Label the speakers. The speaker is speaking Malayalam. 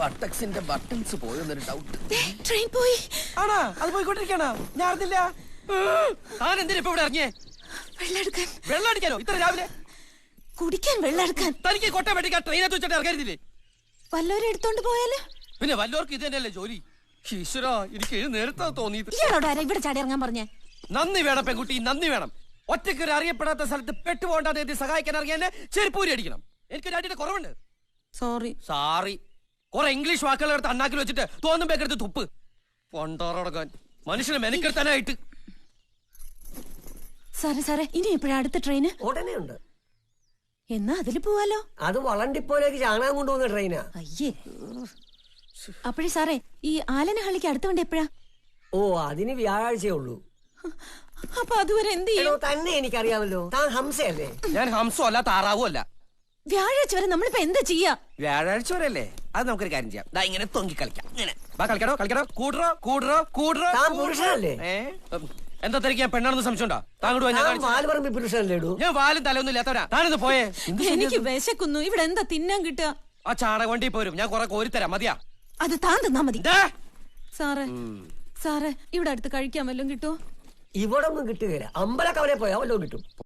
Speaker 1: ബട്ടക്സിന്റെ ബട്ടൺസ് പോയെന്നൊരു ഡൗട്ട്
Speaker 2: ട്രെയിൻ പോയി.
Speaker 3: ആണാ അത് പോയിക്കൊണ്ടിരിക്കണോ ഞാൻ അറിഞ്ഞില്ല. താൻ എന്തിനാ ഇപ്പൊ ഇവിടെ ഇറങ്ങിയേ?
Speaker 2: വെള്ളം
Speaker 3: വെള്ളം അടിക്കാനോ? ഇത്ര രാവിലെ?
Speaker 2: കുടിക്കാൻ വെള്ളം എടുക്കാൻ
Speaker 3: തനിക്ക് കോട്ടയം വെട്ടിക്കാൻ ട്രെയിനകത്ത് വെച്ചിട്ട് ഇറങ്ങരുതില്ലേ?
Speaker 2: വല്ലവരും എടുത്തോണ്ട് പോയാലോ?
Speaker 3: പിന്നെ വല്ലവർക്ക് ഇത് തന്നെയല്ലേ ജോലി? ഈശ്വരാ എനിക്ക് ഏത് നേരത്താ തോന്നിയത്.
Speaker 2: ഇയാളോട് ആരാ ഇവിടെ ചാടി ഇറങ്ങാൻ പറഞ്ഞേ?
Speaker 3: നന്ദി വേണം പെൺകുട്ടി നന്ദി വേണം. ഒറ്റയ്ക്ക് ഒരു അറിയപ്പെടാത്ത സ്ഥലത്ത് പെട്ടുപോകണ്ടാതെ സഹായിക്കാൻ അറിയാൻ ചെരുപ്പൂരി അടിക്കണം. എനിക്ക് അടിയുടെ കുറവുണ്ട്.
Speaker 2: സോറി
Speaker 3: സാറി കുറെ ഇംഗ്ലീഷ് വാക്കുകൾ എടുത്ത് അണ്ണാക്കിൽ വെച്ചിട്ട് തോന്നും പേക്കെടുത്ത് തുപ്പ്. പൊണ്ടോറടക്കാൻ. മനുഷ്യനെ മെനക്കെടുത്താനായിട്ട്.
Speaker 2: സാറേ സാറേ ഇനി എപ്പോഴാ അടുത്ത ട്രെയിന്?
Speaker 4: ഉടനെ ഉണ്ട്
Speaker 2: എന്നാ അതിൽ പോവാലോ?
Speaker 4: അത് വളണ്ടിപ്പോലേക്ക് ചാണകം കൊണ്ടുപോകുന്ന ട്രെയിനാ.
Speaker 2: അയ്യേ. അപ്പോഴേ സാറേ ഈ ആലനഹള്ളിക്ക് അടുത്ത വണ്ടി എപ്പോഴാ?
Speaker 4: ഓ അതിന് വ്യാഴാഴ്ചയേ ഉള്ളൂ.
Speaker 2: അപ്പൊ അതുവരെ എന്ത് ചെയ്യും?
Speaker 4: തന്നെ എനിക്കറിയാമല്ലോ. താൻ ഹംസയല്ലേ?
Speaker 3: ഞാൻ ഹംസോ അല്ല താറാവും അല്ല.
Speaker 2: വ്യാഴാഴ്ച വരെ നമ്മളിപ്പോ എന്താ ചെയ്യാ?
Speaker 3: വ്യാഴാഴ്ച വരെ അല്ലേ അത് നമുക്കൊരു കാര്യം ചെയ്യാം. ദാ ഇങ്ങനെ തൊങ്ങി കളിക്കാം. ഇങ്ങനെ. വാ കളിക്കണോ കളിക്കണോ കൂടറോ കൂടറോ കൂടറോ
Speaker 4: താൻ പുരുഷനല്ലേ?
Speaker 3: ഏ? ഉം. എന്താ തിരക്ക് ഞാൻ പെണ്ണാണെന്ന് സംശയമുണ്ടോ? താങ്കൾ ഞാൻ
Speaker 4: താൻ
Speaker 3: കാണിച്ചു
Speaker 4: വാൽപറമ്പി പുരുഷനല്ലേ ഇടൂ?
Speaker 3: ഞാൻ വാലും തലയൊന്നും ഇല്ലാത്തവരാ താനൊന്ന് പോയേ.
Speaker 2: എനിക്ക് വിശക്കുന്നു. ഇവിടെ എന്താ തിന്നാൻ കിട്ടുക?
Speaker 3: ആ ചാണക വണ്ടി പോരും. ഞാൻ കുറെ കോരിത്തരാം മതിയാ.
Speaker 2: അത് താൻ തിന്നാ മതി.
Speaker 3: ദേ.
Speaker 2: സാറേ സാറേ ഇവിടെ അടുത്ത് കഴിക്കാൻ വല്ലതും കിട്ടുമോ
Speaker 4: ഇവിടെ ഒന്നും കിട്ടുകയില്ല. അമ്പലക്കവരെ പോയാൽ വല്ലതും കിട്ടും.